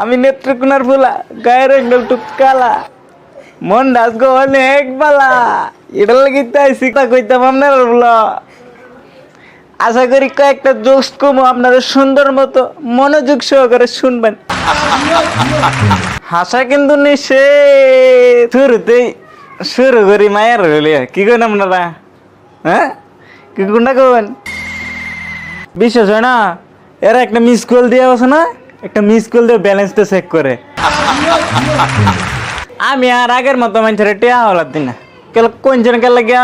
আমি নেত্রকোনার ফুলা গায়ের রঙল টুক কালা। মন ডাস গো অনেক বালা। এটা লাগি তাই শিক্ষা কইতাম আপনার বলো আশা করি কয়েকটা জোকস কমো আপনারা সুন্দর মতো মনোযোগ সহকারে শুনবেন। হাসা কিন্তু নিশে শুরুতেই শুরু করি মায়ের হইলে কি করেন আপনারা? হ্যাঁ? কি কোনটা কবেন বিশ্বাস হয় না? এরা একটা মিস কল দিয়ে আছে না, একটা মিস কল দিয়ে ব্যালেন্সটা চেক করে। আমি আর আগের মতো মানুষের টিয়া হলার দিন না। কেন জন কে লাগিয়া?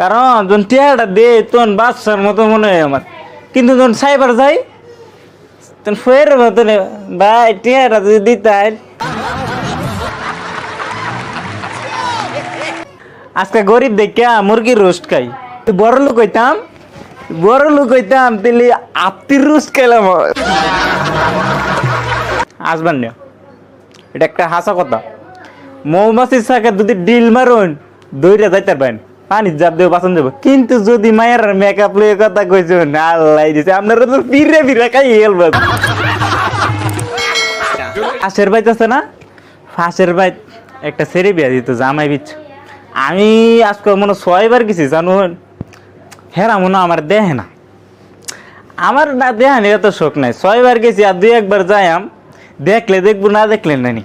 কারণ যখন টিয়াটা দে তখন বাচ্চার মতো মনে হয় আমার। কিন্তু যখন সাইবার যাই, তখন ফের মতো ভাই, টিয়াটা যদি দিতাই। আজকে গরিব দেখিয়া মুরগির রোস্ট খাই। বড় লোক হইতাম বড় লোক হইতাম তাহলে আপ্তির রোস্ট খাইলাম আসবেন না। এটা একটা হাসা কথা। মৌমাছির শাকে যদি ডিল মারুন দইটা যাইতে পারেন পানি জাপ দেবো বাসন দেবো কিন্তু যদি মায়ের মেকআপ লইয়ে কথা কইছো আল্লাহ দিছে, আপনারা তো ফিরে ফিরে খাই হেলবেন ফাঁসের বাইত আছে না? ফাঁসের বাইত একটা সেরে বিয়া দিত, জামাই বিচ আমি আজকে মনে ছয়বার গেছি জানুন হেরা মনে আমার দেহে না। আমার না দেহা নিয়ে তো শোক নাই। ছয়বার গেছি আর দুই একবার যাইম দেখলে দেখব, না দেখলে নানি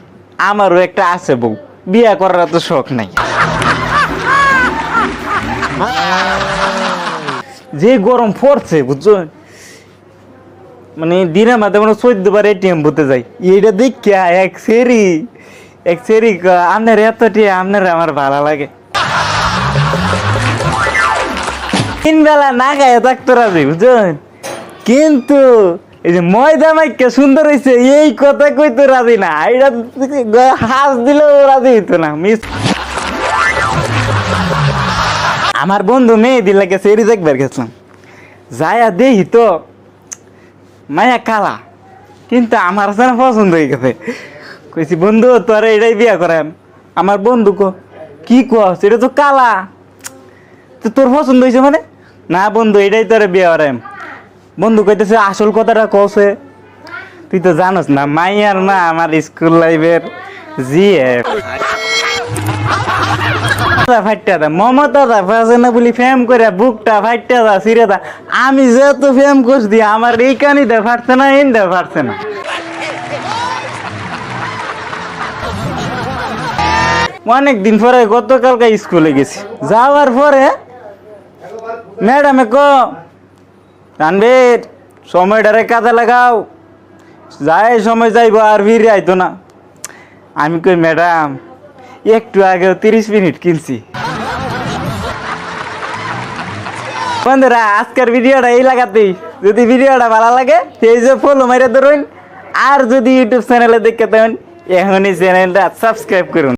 আমারও একটা আছে বউ। বিয়া করার তো শখ নাই। যে গরম পড়ছে, বুঝছ? মানে দিনের মাঝে মানে চোদ্দ বার এটিএম বুতে যাই। এইটা দেখিয়া এক সেরি এক সেরি আপনার এত টিয়া আপনার আমার ভালো লাগে। তিন বেলা না গায়ে থাকতে রাজি বুঝছেন? কিন্তু এই যে ময়দা মাইকে সুন্দর হয়েছে এই কথা কইতে রাজি না। এটা হাস দিলেও রাজি হইতো না, মিস। আমার বন্ধু মেয়ে দিলাকে সেরি দেখবার গেছিলাম। যায়া দেখি তো, মায়া কালা, কিন্তু আমার সাথে পছন্দ হয়ে গেছে। কইছি, বন্ধু, তোর এটাই বিয়া করেন। আমার বন্ধু কো, কি কস? এটা তো কালা। তো তোর পছন্দ হয়েছে মানে? না বন্ধু, এটাই তোর বিয়ে করেন বন্ধু কইতেছে, আসল কথাটা কছে তুই তো জানোস না, মাইয়ার না আমার স্কুল লাইফের জি ফাইটা দা মমতা দা ফাঁসে না বলি ফেম করে বুকটা ফাইটা দা সিরে দা আমি যেহেতু ফেম করছি, আমার এই কানিতে ফাটছে না ইন্দা ফাটছে না। অনেক দিন পরে গতকালকে স্কুলে গেছি। যাওয়ার পরে ম্যাডামে ক রানবীর সময়টারে কাজে লাগাও। যাই সময় যাইব, আর ফিরে আইতো না। আমি কই, ম্যাডাম, একটু আগেও তিরিশ মিনিট কিনছি। বন্ধুরা, আজকের ভিডিওটা এই লাগাতেই। যদি ভিডিওটা ভালো লাগে সেই যে ফলো মাইরে ধরুন। আর যদি ইউটিউব চ্যানেলে দেখতে পাবেন এখনই চ্যানেলটা সাবস্ক্রাইব করুন।